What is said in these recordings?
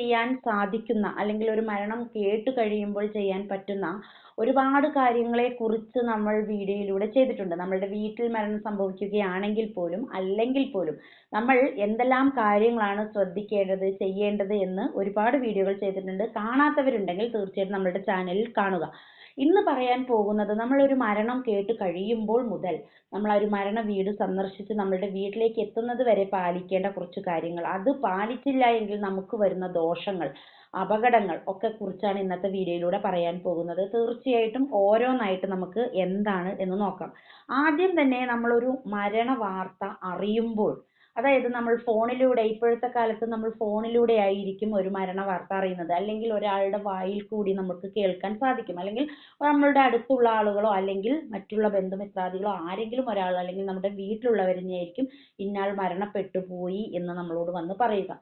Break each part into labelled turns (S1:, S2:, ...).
S1: ചെയ്യാൻ സാധിക്കുന്ന അല്ലെങ്കിൽ ഒരു മരണം കേട്ട് കഴിയുമ്പോൾ ചെയ്യാൻ പറ്റുന്ന ഒരുപാട് കാര്യങ്ങളെ കുറിച്ച് നമ്മൾ വീഡിയോയിലൂടെ ചെയ്തിട്ടുണ്ട്. നമ്മളുടെ വീട്ടിൽ മരണം സംഭവിക്കുകയാണെങ്കിൽ പോലും അല്ലെങ്കിൽ പോലും നമ്മൾ എന്തെല്ലാം കാര്യങ്ങളാണ് ശ്രദ്ധിക്കേണ്ടത് ചെയ്യേണ്ടത് എന്ന് ഒരുപാട് വീഡിയോകൾ ചെയ്തിട്ടുണ്ട്. കാണാത്തവരുണ്ടെങ്കിൽ തീർച്ചയായിട്ടും നമ്മുടെ ചാനലിൽ കാണുക. ഇന്ന് പറയാൻ പോകുന്നത് നമ്മൾ ഒരു മരണം കേട്ട് കഴിയുമ്പോൾ മുതൽ നമ്മൾ ഒരു മരണ വീട് സന്ദർശിച്ച് നമ്മളുടെ വീട്ടിലേക്ക് എത്തുന്നത് വരെ പാലിക്കേണ്ട കുറച്ച് കാര്യങ്ങൾ. അത് പാലിച്ചില്ല എങ്കിൽ നമുക്ക് വരുന്ന ദോഷങ്ങൾ അപകടങ്ങൾ ഒക്കെ കുറിച്ചാണ് ഇന്നത്തെ വീഡിയോയിലൂടെ പറയാൻ പോകുന്നത്. തീർച്ചയായിട്ടും ഓരോന്നായിട്ട് നമുക്ക് എന്താണ് എന്ന് നോക്കാം. ആദ്യം തന്നെ നമ്മളൊരു മരണ വാർത്ത അറിയുമ്പോൾ അതായത് നമ്മൾ ഫോണിലൂടെ ഇപ്പോഴത്തെ കാലത്ത് നമ്മൾ ഫോണിലൂടെ ആയിരിക്കും ഒരു മരണ വാർത്ത അറിയുന്നത്. അല്ലെങ്കിൽ ഒരാളുടെ വായിൽ കൂടി നമുക്ക് കേൾക്കാൻ സാധിക്കും. അല്ലെങ്കിൽ നമ്മളുടെ അടുത്തുള്ള ആളുകളോ അല്ലെങ്കിൽ മറ്റുള്ള ബന്ധുമിത്രാദികളോ ആരെങ്കിലും ഒരാൾ അല്ലെങ്കിൽ നമ്മുടെ വീട്ടിലുള്ളവർ തന്നെയായിരിക്കും ഇന്നാൾ മരണപ്പെട്ടു പോയി എന്ന് നമ്മളോട് വന്ന് പറയുക.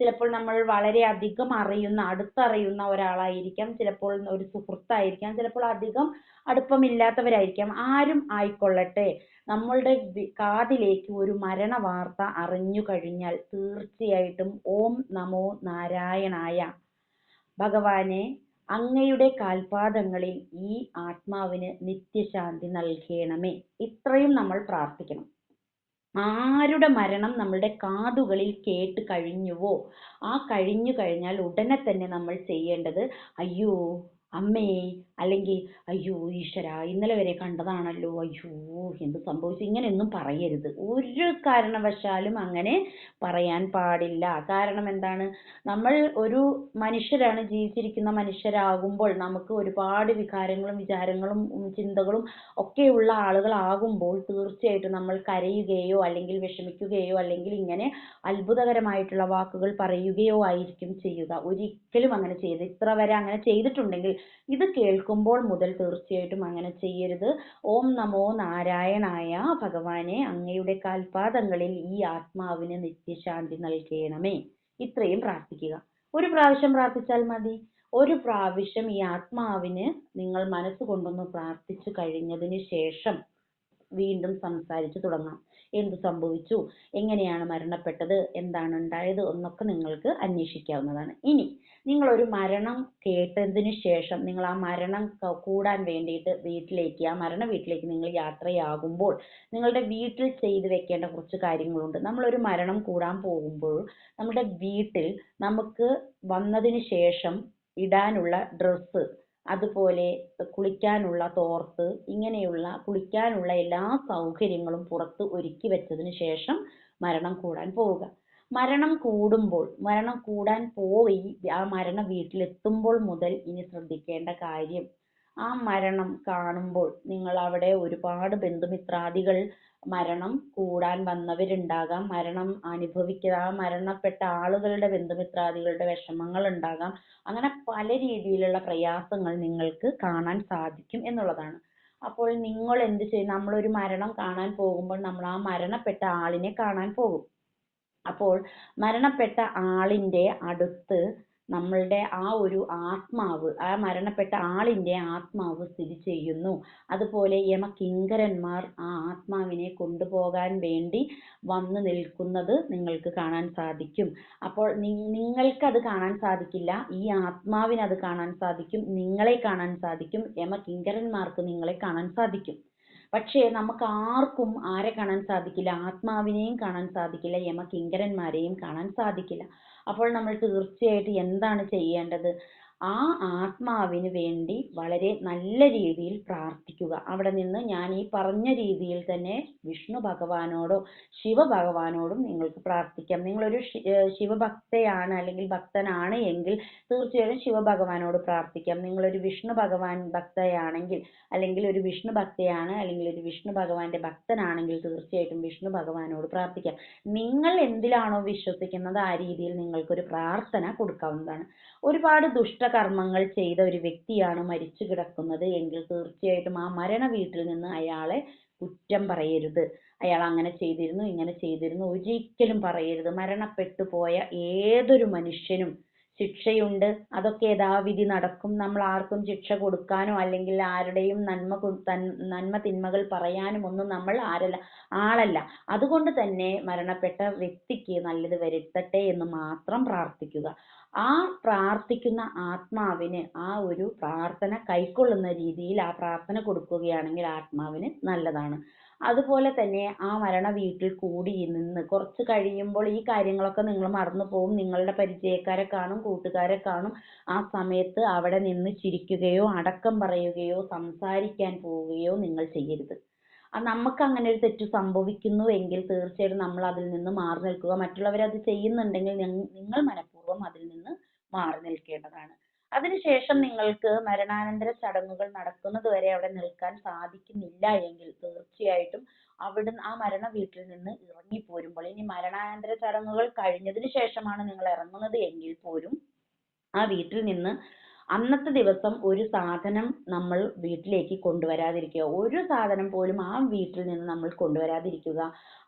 S1: ചിലപ്പോൾ നമ്മൾ വളരെ അധികം അറിയുന്ന അടുത്തറിയുന്ന ഒരാളായിരിക്കാം. ചിലപ്പോൾ ഒരു സുഹൃത്തായിരിക്കാം. ചിലപ്പോൾ അധികം അടുപ്പമില്ലാത്തവരായിരിക്കാം. ആരും ആയിക്കൊള്ളട്ടെ. നമ്മളുടെ കാതിലേക്ക് ഒരു മരണ വാർത്ത അറിഞ്ഞു കഴിഞ്ഞാൽ തീർച്ചയായിട്ടും ഓം നമോ നാരായണായ ഭഗവാനെ അങ്ങയുടെ കാൽപാദങ്ങളിൽ ഈ ആത്മാവിന് നിത്യശാന്തി നൽകണമേ. ഇത്രയും നമ്മൾ പ്രാർത്ഥിക്കണം. ആരുടെ മരണം നമ്മളുടെ കാതുകളിൽ കേട്ട് കഴിഞ്ഞുവോ? ആ കഴിഞ്ഞു കഴിഞ്ഞാൽ ഉടനെ തന്നെ നമ്മൾ ചെയ്യേണ്ടത് അയ്യോ അമ്മേ അല്ലെങ്കിൽ അയ്യോ ഈശ്വര ഇന്നലെ വരെ കണ്ടതാണല്ലോ അയ്യോ എന്ത് സംഭവിച്ചു? ഇങ്ങനെയൊന്നും പറയരുത്. ഒരു കാരണവശാലും അങ്ങനെ പറയാൻ പാടില്ല. കാരണം എന്താണ്? നമ്മൾ ഒരു മനുഷ്യരാണ് ജീവിച്ചിരിക്കുന്ന മനുഷ്യരാകുമ്പോൾ നമുക്ക് ഒരുപാട് വികാരങ്ങളും വിചാരങ്ങളും ചിന്തകളും ഒക്കെയുള്ള ആളുകളാകുമ്പോൾ തീർച്ചയായിട്ടും നമ്മൾ കരയുകയോ അല്ലെങ്കിൽ വിഷമിക്കുകയോ അല്ലെങ്കിൽ ഇങ്ങനെ അത്ഭുതകരമായിട്ടുള്ള വാക്കുകൾ പറയുകയോ ആയിരിക്കും ചെയ്യുക. ഒരിക്കലും അങ്ങനെ ചെയ്ത് ഇത്ര വരെ അങ്ങനെ ചെയ്തിട്ടുണ്ടെങ്കിൽ ഇത് കേൾക്കുമ്പോൾ മുതൽ തീർച്ചയായിട്ടും അങ്ങനെ ചെയ്യരുത്. ഓം നമോ നാരായണായ ഭഗവാനെ അങ്ങയുടെ കാൽപാദങ്ങളിൽ ഈ ആത്മാവിന് നിത്യശാന്തി നൽകണമേ. ഇത്രയും പ്രാർത്ഥിക്കുക. ഒരു പ്രാവശ്യം പ്രാർത്ഥിച്ചാൽ മതി. ഒരു പ്രാവശ്യം ഈ ആത്മാവിന് നിങ്ങൾ മനസ്സുകൊണ്ടൊന്ന് പ്രാർത്ഥിച്ചു കഴിഞ്ഞതിന് ശേഷം വീണ്ടും സംസാരിച്ചു തുടങ്ങാം. എന്ത് സംഭവിച്ചു? എങ്ങനെയാണ് മരണപ്പെട്ടത്? എന്താണ് ഉണ്ടായത്? എന്നൊക്കെ നിങ്ങൾക്ക് അന്വേഷിക്കാവുന്നതാണ്. ഇനി നിങ്ങൾ ഒരു മരണം കേട്ടതിന് ശേഷം നിങ്ങൾ ആ മരണം കൂടാൻ വേണ്ടിയിട്ട് വീട്ടിലേക്ക് ആ മരണ വീട്ടിലേക്ക് നിങ്ങൾ യാത്രയാകുമ്പോൾ നിങ്ങളുടെ വീട്ടിൽ ചെയ്തു വെക്കേണ്ട കുറച്ച് കാര്യങ്ങളുണ്ട്. നമ്മളൊരു മരണം കൂടാൻ പോകുമ്പോൾ നമ്മുടെ വീട്ടിൽ നമുക്ക് വന്നതിന് ശേഷം ഇടാനുള്ള ഡ്രസ്സ് അതുപോലെ കുളിക്കാനുള്ള തോർത്ത് ഇങ്ങനെയുള്ള കുളിക്കാനുള്ള എല്ലാ സൗകര്യങ്ങളും പുറത്ത് ഒരുക്കി വെച്ചതിന് ശേഷം മരണം കൂടാൻ പോവുക. മരണം കൂടുമ്പോൾ മരണം കൂടാൻ പോയി ആ മരണ വീട്ടിലെത്തുമ്പോൾ മുതൽ ഇനി ശ്രദ്ധിക്കേണ്ട കാര്യം ആ മരണം കാണുമ്പോൾ നിങ്ങൾ അവിടെ ഒരുപാട് ബന്ധുമിത്രാദികൾ മരണം കൂടാൻ വന്നവരുണ്ടാകാം. മരണം അനുഭവിക്കുക ആ മരണപ്പെട്ട ആളുകളുടെ ബന്ധുമിത്രാദികളുടെ വിഷമങ്ങൾ ഉണ്ടാകാം. അങ്ങനെ പല രീതിയിലുള്ള പ്രയാസങ്ങൾ നിങ്ങൾക്ക് കാണാൻ സാധിക്കും എന്നുള്ളതാണ്. അപ്പോൾ നിങ്ങൾ എന്ത് ചെയ്യും നമ്മളൊരു മരണം കാണാൻ പോകുമ്പോൾ നമ്മൾ ആ മരണപ്പെട്ട ആളിനെ കാണാൻ പോകും. അപ്പോൾ മരണപ്പെട്ട ആളിന്റെ അടുത്ത് നമ്മളുടെ ആ ഒരു ആത്മാവ് ആ മരണപ്പെട്ട ആളിന്റെ ആത്മാവ് സ്ഥിതി ചെയ്യുന്നു. അതുപോലെ യമകിങ്കരന്മാർ ആ ആത്മാവിനെ കൊണ്ടുപോകാൻ വേണ്ടി വന്നു നിൽക്കുന്നത് നിങ്ങൾക്ക് കാണാൻ സാധിക്കും. അപ്പോൾ നിങ്ങൾക്കത് കാണാൻ സാധിക്കില്ല. ഈ ആത്മാവിന് അത് കാണാൻ സാധിക്കും. നിങ്ങളെ കാണാൻ സാധിക്കും. യമകിങ്കരന്മാർക്ക് നിങ്ങളെ കാണാൻ സാധിക്കും. പക്ഷേ നമുക്ക് ആർക്കും ആരെ കാണാൻ സാധിക്കില്ല. ആത്മാവിനെയും കാണാൻ സാധിക്കില്ല. യമകിങ്കരന്മാരെയും കാണാൻ സാധിക്കില്ല. അപ്പോൾ നമ്മൾ തീർച്ചയായിട്ടും എന്താണ് ചെയ്യേണ്ടത്? ആ ആത്മാവിന് വേണ്ടി വളരെ നല്ല രീതിയിൽ പ്രാർത്ഥിക്കുക. അവിടെ നിന്ന് ഞാൻ ഈ പറഞ്ഞ രീതിയിൽ തന്നെ വിഷ്ണു ഭഗവാനോടോ ശിവ ഭഗവാനോടും നിങ്ങൾക്ക് പ്രാർത്ഥിക്കാം. നിങ്ങളൊരു ശിവഭക്തയാണ് അല്ലെങ്കിൽ ഭക്തനാണ് എങ്കിൽ തീർച്ചയായും ശിവഭഗവാനോട് പ്രാർത്ഥിക്കാം. നിങ്ങളൊരു വിഷ്ണു ഭഗവാൻ ഭക്തയാണെങ്കിൽ അല്ലെങ്കിൽ ഒരു വിഷ്ണു ഭക്തയാണ് അല്ലെങ്കിൽ ഒരു വിഷ്ണു ഭഗവാന്റെ ഭക്തനാണെങ്കിൽ തീർച്ചയായിട്ടും വിഷ്ണു ഭഗവാനോട് പ്രാർത്ഥിക്കാം. നിങ്ങൾ എന്തിലാണോ വിശ്വസിക്കുന്നത് ആ രീതിയിൽ നിങ്ങൾക്കൊരു പ്രാർത്ഥന കൊടുക്കാവുന്നതാണ്. ഒരുപാട് ദുഷ്ടകർമ്മങ്ങൾ ചെയ്ത ഒരു വ്യക്തിയാണ് മരിച്ചു കിടക്കുന്നത് എങ്കിൽ തീർച്ചയായിട്ടും ആ മരണ വീട്ടിൽ നിന്ന് അയാളെ കുറ്റം പറയരുത്. അയാൾ അങ്ങനെ ചെയ്തിരുന്നു ഇങ്ങനെ ചെയ്തിരുന്നു ഒരിക്കലും പറയരുത്. മരണപ്പെട്ടു പോയ ഏതൊരു മനുഷ്യനും ശിക്ഷയുണ്ട്. അതൊക്കെ യഥാവിധി നടക്കും. നമ്മൾ ആർക്കും ശിക്ഷ കൊടുക്കാനോ അല്ലെങ്കിൽ ആരുടെയും നന്മ നന്മ തിന്മകൾ പറയാനും ഒന്നും നമ്മൾ ആരല്ല ആളല്ല. അതുകൊണ്ട് തന്നെ മരണപ്പെട്ട വ്യക്തിക്ക് നല്ലത് വരുത്തട്ടെ എന്ന് മാത്രം പ്രാർത്ഥിക്കുക. ആ പ്രാർത്ഥിക്കുന്ന ആത്മാവിന് ആ ഒരു പ്രാർത്ഥന കൈക്കൊള്ളുന്ന രീതിയിൽ ആ പ്രാർത്ഥന കൊടുക്കുകയാണെങ്കിൽ ആത്മാവിന് നല്ലതാണ്. അതുപോലെ തന്നെ ആ മരണ വീട്ടിൽ കൂടി നിന്ന് കുറച്ച് കഴിയുമ്പോൾ ഈ കാര്യങ്ങളൊക്കെ നിങ്ങൾ മറന്നു പോകും. നിങ്ങളുടെ പരിചയക്കാരെ കാണും കൂട്ടുകാരെ കാണും. ആ സമയത്ത് അവിടെ നിന്ന് ചിരിക്കുകയോ അടക്കം പറയുകയോ സംസാരിക്കാൻ പോവുകയോ നിങ്ങൾ ചെയ്യരുത്. നമുക്ക് അങ്ങനെ ഒരു തെറ്റ് സംഭവിക്കുന്നു എങ്കിൽ തീർച്ചയായിട്ടും നമ്മൾ അതിൽ നിന്ന് മാറി നിൽക്കുക. മറ്റുള്ളവർ അത് ചെയ്യുന്നുണ്ടെങ്കിൽ നിങ്ങൾ മനഃപൂർവം അതിൽ നിന്ന് മാറി നിൽക്കേണ്ടതാണ്. അതിനുശേഷം നിങ്ങൾക്ക് മരണാനന്തര ചടങ്ങുകൾ നടക്കുന്നത് വരെ അവിടെ നിൽക്കാൻ സാധിക്കുന്നില്ല എങ്കിൽ തീർച്ചയായിട്ടും അവിടെ ആ മരണ വീട്ടിൽ നിന്ന് ഇറങ്ങി പോരുമ്പോൾ. ഇനി മരണാനന്തര ചടങ്ങുകൾ കഴിഞ്ഞതിന് ശേഷമാണ് നിങ്ങൾ ഇറങ്ങുന്നത് എങ്കിൽ പോലും ആ വീട്ടിൽ നിന്ന് അന്നത്തെ ദിവസം ഒരു സാധനം നമ്മൾ വീട്ടിലേക്ക് കൊണ്ടുവരാതിരിക്കുക. ഒരു സാധനം പോലും ആ വീട്ടിൽ നിന്ന് നമ്മൾ കൊണ്ടുവരാതിരിക്കുക.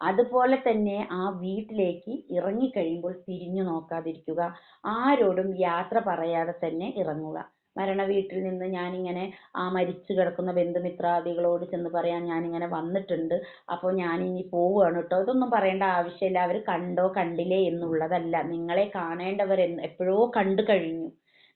S1: അതുപോലെ തന്നെ ആ വീട്ടിലേക്ക് ഇറങ്ങിക്കഴിയുമ്പോൾ തിരിഞ്ഞു നോക്കാതിരിക്കുക. ആരോടും യാത്ര പറയാതെ തന്നെ ഇറങ്ങുക. മരണ വീട്ടിൽ നിന്ന് ഞാനിങ്ങനെ ആ മരിച്ചു കിടക്കുന്ന ബന്ധുമിത്രാദികളോട് ചെന്ന് പറയാൻ ഞാനിങ്ങനെ വന്നിട്ടുണ്ട്. അപ്പോൾ ഞാനിനി പോവുകയാണ് കേട്ടോ. ഇതൊന്നും പറയേണ്ട ആവശ്യമില്ല. അവർ കണ്ടോ കണ്ടില്ലേ എന്നുള്ളതല്ല. നിങ്ങളെ കാണേണ്ടവർ എപ്പോഴോ കണ്ടു കഴിഞ്ഞു.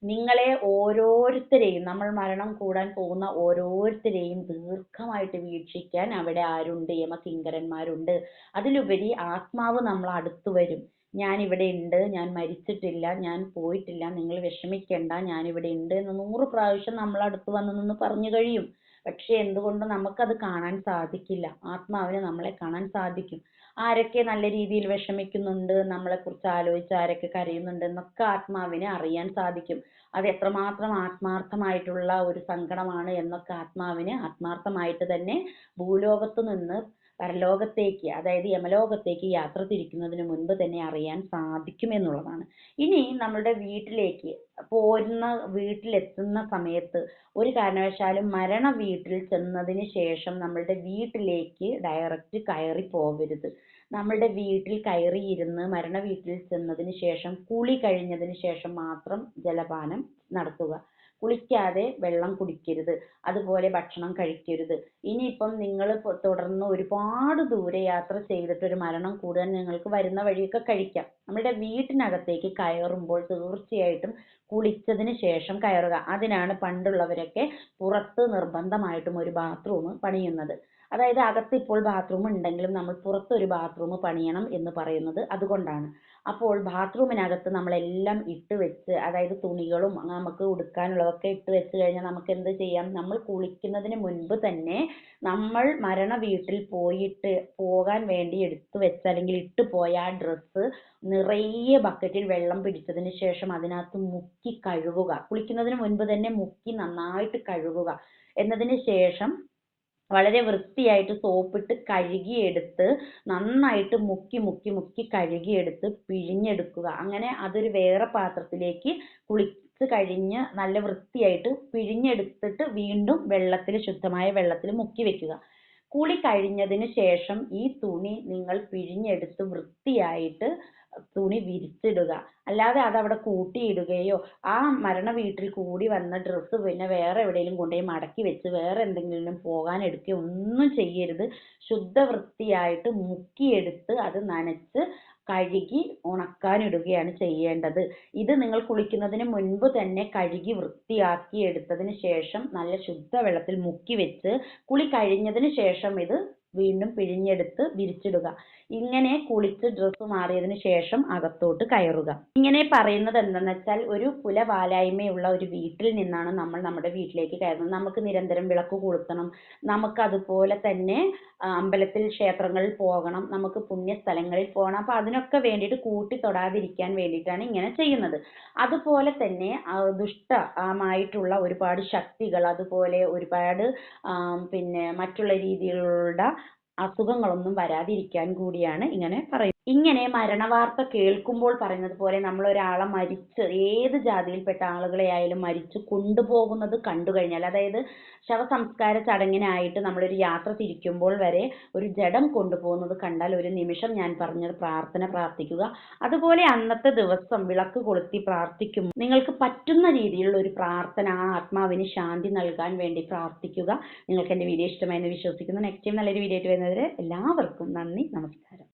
S1: നിങ്ങളെ ഓരോരുത്തരെയും നമ്മൾ മരണം കൂടാൻ പോകുന്ന ഓരോരുത്തരെയും ദീർഘമായിട്ട് വീക്ഷിക്കാൻ അവിടെ ആരുണ്ട്? യമകിങ്കരന്മാരുണ്ട്. അതിലുപരി ആത്മാവ് നമ്മൾ അടുത്ത് വരും. ഞാൻ ഇവിടെ ഉണ്ട് ഞാൻ മരിച്ചിട്ടില്ല ഞാൻ പോയിട്ടില്ല നിങ്ങൾ വിഷമിക്കേണ്ട ഞാൻ ഇവിടെ ഉണ്ട് എന്ന് നൂറ് പ്രാവശ്യം നമ്മൾ അടുത്ത് വന്നു നിന്ന് പറഞ്ഞു കഴിയും. പക്ഷെ എന്തുകൊണ്ട് നമുക്കത് കാണാൻ സാധിക്കില്ല? ആത്മാവിന് നമ്മളെ കാണാൻ സാധിക്കും. ആരൊക്കെ നല്ല രീതിയിൽ വിഷമിക്കുന്നുണ്ട് നമ്മളെ കുറിച്ച് ആലോചിച്ച് ആരൊക്കെ കരയുന്നുണ്ട് എന്നൊക്കെ ആത്മാവിനെ അറിയാൻ സാധിക്കും. അത് എത്രമാത്രം ആത്മാർത്ഥമായിട്ടുള്ള ഒരു സങ്കടമാണ് എന്നൊക്കെ ആത്മാവിന് ആത്മാർത്ഥമായിട്ട് തന്നെ ഭൂലോകത്ത് നിന്ന് പരലോകത്തേക്ക് അതായത് യമലോകത്തേക്ക് യാത്ര തിരിക്കുന്നതിന് മുൻപ് തന്നെ അറിയാൻ സാധിക്കും എന്നുള്ളതാണ്. ഇനി നമ്മളുടെ വീട്ടിലേക്ക് പോരുന്ന വീട്ടിലെത്തുന്ന സമയത്ത് ഒരു കാരണവശാലും മരണ വീട്ടിൽ ചെന്നതിന് ശേഷം നമ്മളുടെ വീട്ടിലേക്ക് ഡയറക്റ്റ് കയറി പോകരുത്. നമ്മളുടെ വീട്ടിൽ കയറിയിരുന്ന് മരണ വീട്ടിൽ ചെന്നതിന് ശേഷം കുളി കഴിഞ്ഞതിന് ശേഷം മാത്രം ജലപാനം നടത്തുക. കുളിക്കാതെ വെള്ളം കുടിക്കരുത്. അതുപോലെ ഭക്ഷണം കഴിക്കരുത്. ഇനിയിപ്പം നിങ്ങൾ തുടർന്ന് ഒരുപാട് ദൂരെ യാത്ര ചെയ്തിട്ട് ഒരു മരണം കൂടാൻ നിങ്ങൾക്ക് വരുന്ന വഴിയൊക്കെ കഴിക്കാം. നമ്മുടെ വീട്ടിനകത്തേക്ക് കയറുമ്പോൾ തീർച്ചയായിട്ടും കുളിച്ചതിന് ശേഷം കയറുക. അതിനാണ് പണ്ടുള്ളവരൊക്കെ പുറത്ത് നിർബന്ധമായിട്ടും ഒരു ബാത്റൂം പണിയുന്നത്. അതായത് അകത്ത് ഇപ്പോൾ ബാത്റൂം ഉണ്ടെങ്കിലും നമ്മൾ പുറത്ത് ഒരു ബാത്റൂം പണിയണം എന്ന് പറയുന്നത് അതുകൊണ്ടാണ്. അപ്പോൾ ബാത്റൂമിനകത്ത് നമ്മളെല്ലാം ഇട്ട് വെച്ച് അതായത് തുണികളും നമുക്ക് ഉടുക്കാനുള്ളതൊക്കെ ഇട്ട് വെച്ച് കഴിഞ്ഞാൽ നമുക്ക് എന്ത് ചെയ്യാം? നമ്മൾ കുളിക്കുന്നതിന് മുൻപ് തന്നെ നമ്മൾ മരണ വീട്ടിൽ പോയിട്ട് പോകാൻ വേണ്ടി എടുത്തു വെച്ച അല്ലെങ്കിൽ ഇട്ട് പോയ ആ ഡ്രസ്സ് നിറയെ ബക്കറ്റിൽ വെള്ളം പിടിച്ചതിന് ശേഷം അതിനകത്ത് മുക്കി കഴുകുക. കുളിക്കുന്നതിന് മുൻപ് തന്നെ മുക്കി നന്നായിട്ട് കഴുകുക. എന്നതിന് ശേഷം വളരെ വൃത്തിയായിട്ട് സോപ്പിട്ട് കഴുകിയെടുത്ത് നന്നായിട്ട് മുക്കി മുക്കി മുക്കി കഴുകിയെടുത്ത് പിഴിഞ്ഞെടുക്കുക. അങ്ങനെ അതൊരു വേറെ പാത്രത്തിലേക്ക് കുളിച്ച് കഴിഞ്ഞ് നല്ല വൃത്തിയായിട്ട് പിഴിഞ്ഞെടുത്തിട്ട് വീണ്ടും വെള്ളത്തിൽ ശുദ്ധമായ വെള്ളത്തിൽ മുക്കി വെക്കുക. കുളി കഴിഞ്ഞതിന് ശേഷം ഈ തുണി നിങ്ങൾ പിഴിഞ്ഞെടുത്ത് വൃത്തിയായിട്ട് തുണി വിരിച്ചിടുക. അല്ലാതെ അത് അവിടെ കൂട്ടിയിടുകയോ ആ മരണ വീട്ടിൽ കൂടി വന്ന ഡ്രസ്സ് പിന്നെ വേറെ എവിടെയെങ്കിലും കൊണ്ടുപോയി മടക്കി വെച്ച് വേറെ എന്തെങ്കിലും പോകാൻ എടുക്കുകയോ ഒന്നും ചെയ്യരുത്. ശുദ്ധ വൃത്തിയായിട്ട് മുക്കിയെടുത്ത് അത് നനച്ച് കഴുകി ഉണക്കാൻ ഇടുകയാണ് ചെയ്യേണ്ടത്. ഇത് നിങ്ങൾ കുളിക്കുന്നതിന് മുൻപ് തന്നെ കഴുകി വൃത്തിയാക്കി എടുത്തതിന് ശേഷം നല്ല ശുദ്ധ വെള്ളത്തിൽ മുക്കി വെച്ച് കുളി കഴിഞ്ഞതിന് ശേഷം ഇത് വീണ്ടും പിഴിഞ്ഞെടുത്ത് വിരിച്ചിടുക. ഇങ്ങനെ കുളിച്ച് ഡ്രസ്സ് മാറിയതിന് ശേഷം അകത്തോട്ട് കയറുക. ഇങ്ങനെ പറയുന്നത് എന്തെന്ന് വെച്ചാൽ ഒരു കുലവാലായ്മയുള്ള ഒരു വീട്ടിൽ നിന്നാണ് നമ്മൾ നമ്മുടെ വീട്ടിലേക്ക് കയറുന്നത്. നമുക്ക് നിരന്തരം വിളക്ക് കൊളുത്തണം. നമുക്ക് അതുപോലെ തന്നെ അമ്പലത്തിൽ ക്ഷേത്രങ്ങളിൽ പോകണം നമുക്ക് പുണ്യ സ്ഥലങ്ങളിൽ പോകണം. അപ്പൊ അതിനൊക്കെ വേണ്ടിയിട്ട് കൂട്ടി തൊടാതിരിക്കാൻ വേണ്ടിയിട്ടാണ് ഇങ്ങനെ ചെയ്യുന്നത്. അതുപോലെ തന്നെ ദുഷ്ട ദുഷ്ടമായിട്ടുള്ള ഒരുപാട് ശക്തികൾ അതുപോലെ ഒരുപാട് പിന്നെ മറ്റുള്ള രീതിയിലുള്ള അസുഖങ്ങളൊന്നും വരാതിരിക്കാൻ കൂടിയാണ് ഇങ്ങനെ പറയുന്നത്. ഇങ്ങനെ മരണവാർത്ത കേൾക്കുമ്പോൾ പറയുന്നത് പോലെ നമ്മൾ ഒരാളെ മരിച്ച് ഏത് ജാതിയിൽപ്പെട്ട ആളുകളെ ആയാലും മരിച്ചു കൊണ്ടുപോകുന്നത് കണ്ടു കഴിഞ്ഞാൽ അതായത് ശവസംസ്കാര ചടങ്ങിനായിട്ട് നമ്മളൊരു യാത്ര തിരിക്കുമ്പോൾ വരെ ഒരു ജഡം കൊണ്ടുപോകുന്നത് കണ്ടാൽ ഒരു നിമിഷം ഞാൻ പറഞ്ഞത് പ്രാർത്ഥന പ്രാർത്ഥിക്കുക. അതുപോലെ അന്നത്തെ ദിവസം വിളക്ക് കൊളുത്തി പ്രാർത്ഥിക്കും. നിങ്ങൾക്ക് പറ്റുന്ന രീതിയിലുള്ള ഒരു പ്രാർത്ഥന ആ ആത്മാവിന് ശാന്തി നൽകാൻ വേണ്ടി പ്രാർത്ഥിക്കുക. നിങ്ങൾക്ക് എന്റെ വീഡിയോ ഇഷ്ടമായെന്ന് വിശ്വസിക്കുന്നു. നെക്സ്റ്റ് ടൈം നല്ലൊരു വീഡിയോ ആയിട്ട് വരുന്നവരെ എല്ലാവർക്കും നന്ദി നമസ്കാരം.